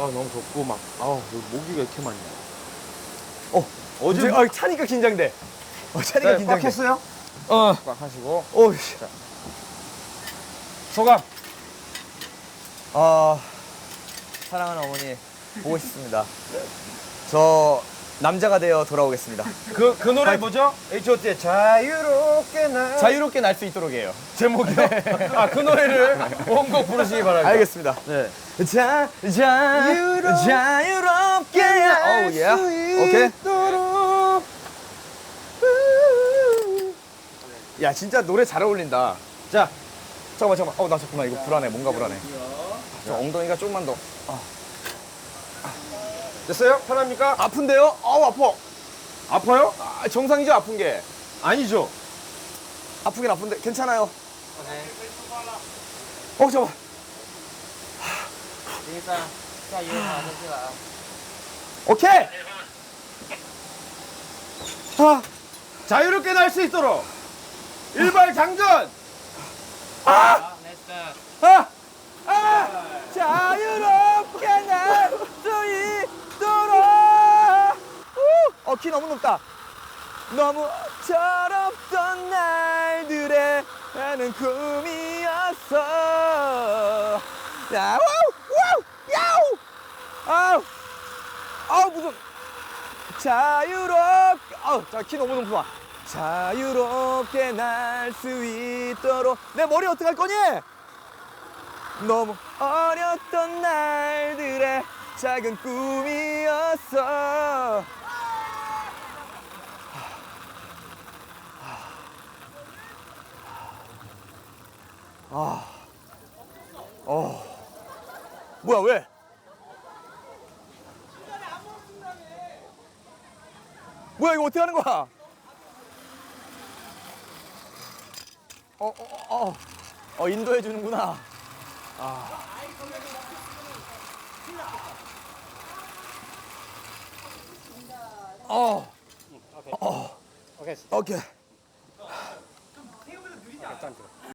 너무 덥고 막 아우 모기가 이렇게 많냐. 어, 어제 아, 차니까 긴장돼. 어, 차니까 네, 꽉 긴장돼. 했어요? 어, 꽉 하시고 어, 씨. 소감. 아, 사랑하는 어머니 보고 싶습니다. 저 남자가 되어 돌아오겠습니다. 그 그 노래 뭐죠? H.O.T의 자유롭게 날 자유롭게 날 수 있도록 해요. 제목이요? 아 그 노래를 원곡 부르시기 바랍니다. 알겠습니다. 네. 자, 자, 자유롭- 자유롭게 날 수 오케이. 있도록 야, 진짜 노래 잘 어울린다. 자, 잠깐만, 잠깐만. 어, 나 잠깐만 이거 불안해. 뭔가 불안해. 저 엉덩이가 조금만 더. 됐어요? 편합니까? 아픈데요? 아우 아파. 아파요? 아, 정상이죠 아픈 게. 아니죠. 아프긴 아픈데 괜찮아요. 어 잠깐. 第三，下一个马上进来啊。 오케이. 아, 자유롭게 날 수 있도록 일발 장전. 好，next。 아, 아, 자 키 너무 높다. 너무 철없던 날들의 나는 꿈이었어. 야, 와우, 와우, 야우. 아우, 아우, 무슨. 자유롭게, 아우, 자, 키 너무 높구만. 자유롭게 날 수 있도록. 내 머리 어떡할 거니? 너무 어렸던 날들의 작은 꿈이었어. 아, 어, 뭐야 왜? 뭐야 이거 어떻게 하는 거야? 어, 어, 어, 어, 어 인도해 주는구나. 어. 어. 오케이.